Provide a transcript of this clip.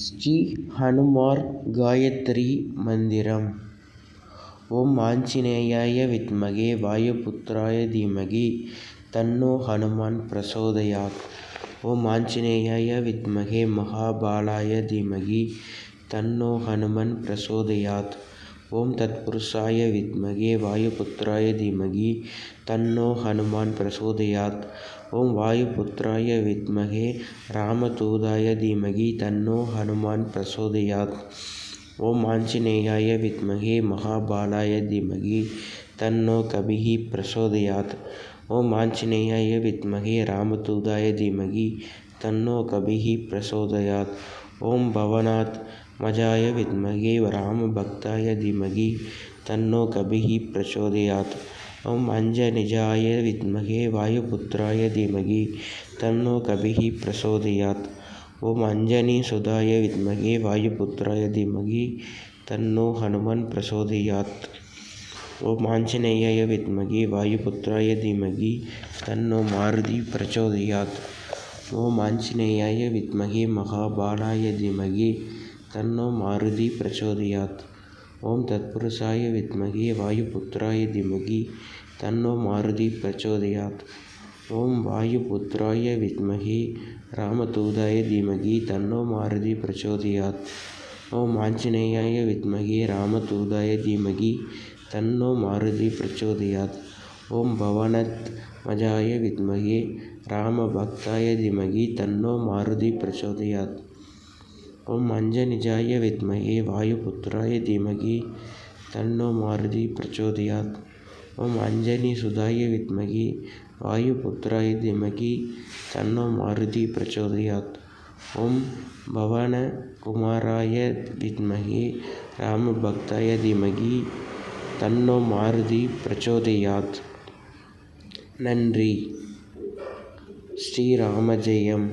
ஸ்ரீ ஹனுமார் காயத்ரி மந்திரம். ஓம் ஆஞ்சநேயாய வித்மகே வாயுபுத்ராய தீமகி தன்னோ ஹனுமான் பிரசோதயாத். ஓம் ஆஞ்சநேயாய வித்மகே மகாபாலாய தீமகி தன்னோ ஹனுமன் பிரசோதயாத். ओम तत्पुरुषाय विद्महे वायुपुत्राय धीमहि तन्नो हनुमान प्रचोदयात्। ओम वायुपुत्राय विद्महे रामदूताय धीमहि तन्नो हनुमान प्रचोदयात्। ओम आंजनेयाय विद्महे महाबालाय धीमहि तन्नो कविः प्रचोदयात्। ओम आंजनेयाय विद्महे रामदूताय धीमहि तन्नो कविः प्रचोदयात्। ओम भवनाथ मजाय विद्महे रामभक्ताय धीमहि तन्नो कभी प्रचोदयात्। ॐ विमे विद्महे वायुपुत्राय धीमहि तन्नो कविः ओम अंजनी सुधाय विद्महे वायुपुत्राय धीमहि तन्नो हनुमन् प्रचोदयात्। ओम आंजनेय विद्महे वायुपुत्राय धीमहि तन्नो मारुति प्रचोदयात। ओम आंजनेय विद्महे महाबाणाय धीमहि तन्नो मारुति प्रचोदयात्। ओम तत्पुरुषाय विद्महे वायुपुत्राय धीमहि तन्नो मारुति प्रचोदयात्। ओम वायुपुत्राय विद्महे, रामदूताय धीमहि तन्नो मारुतिः प्रचोदयात्। ओम आंजनेयाय विद्महे, रामदूताय धीमहि तन्नो मारुतिः प्रचोदयात्। ॐ भवनत्मजाय विद्महे, रामभक्ताय धीमहि तन्नो मारुतिः प्रचोदयात्। மாருதி பிரச்சோதயாத் ஓம் அஞ்சனிஜாய வித்மகே வாயுபுத்ராய தீமகி தன்னோ மாருதி பிரச்சோதயாத் ஓம் அஞ்சனி சுதாய வித்மகே வாயுபுத்ராய தீமகி தன்னோ மாருதி பிரச்சோதயாத் ஓம் பவன குமாராய வித்மகே ராமபக்தாய தீமகி தன்னோ மாருதி பிரச்சோதயாத் நன்றி ஸ்ரீராம ஜெயம்